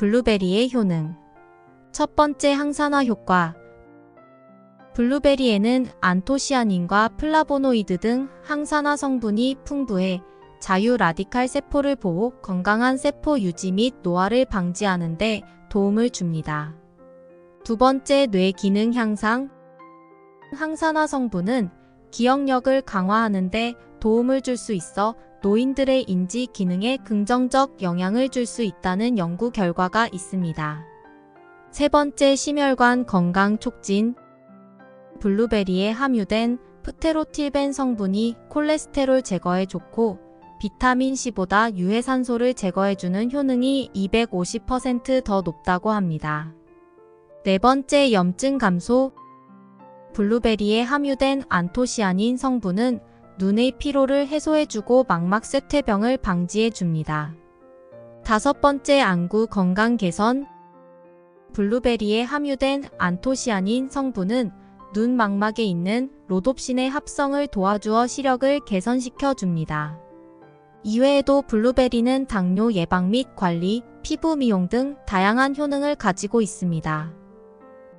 블루베리의 효능. 첫 번째 항산화 효과. 블루베리에는 안토시아닌과 플라보노이드 등 항산화 성분이 풍부해 자유 라디칼 세포를 보호, 건강한 세포 유지 및 노화를 방지하는 데 도움을 줍니다. 두 번째 뇌 기능 향상. 항산화 성분은 기억력을 강화하는 데 도움을 줄 수 있어 노인들의 인지 기능에 긍정적 영향을 줄 수 있다는 연구 결과가 있습니다. 세 번째 심혈관 건강 촉진. 블루베리에 함유된 프테로틸벤 성분이 콜레스테롤 제거에 좋고 비타민 C보다 유해산소를 제거해주는 효능이 250%더 높다고 합니다. 네 번째 염증 감소. 블루베리에 함유된 안토시아닌 성분은 눈의 피로를 해소해주고 망막 쇠퇴병을 방지해줍니다. 다섯 번째 안구 건강 개선. 블루베리에 함유된 안토시아닌 성분은 눈 망막에 있는 로놉신의 합성을 도와주어 시력을 개선시켜 줍니다. 이외에도 블루베리는 당뇨 예방 및 관리, 피부 미용 등 다양한 효능을 가지고 있습니다.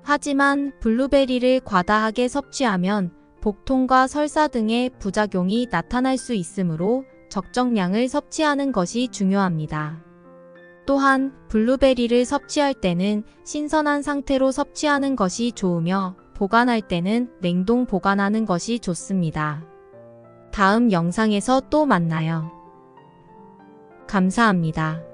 하지만 블루베리를 과다하게 섭취하면 복통과 설사 등의 부작용이 나타날 수 있으므로 적정량을 섭취하는 것이 중요합니다. 또한 블루베리를 섭취할 때는 신선한 상태로 섭취하는 것이 좋으며 보관할 때는 냉동 보관하는 것이 좋습니다. 다음 영상에서 또 만나요. 감사합니다.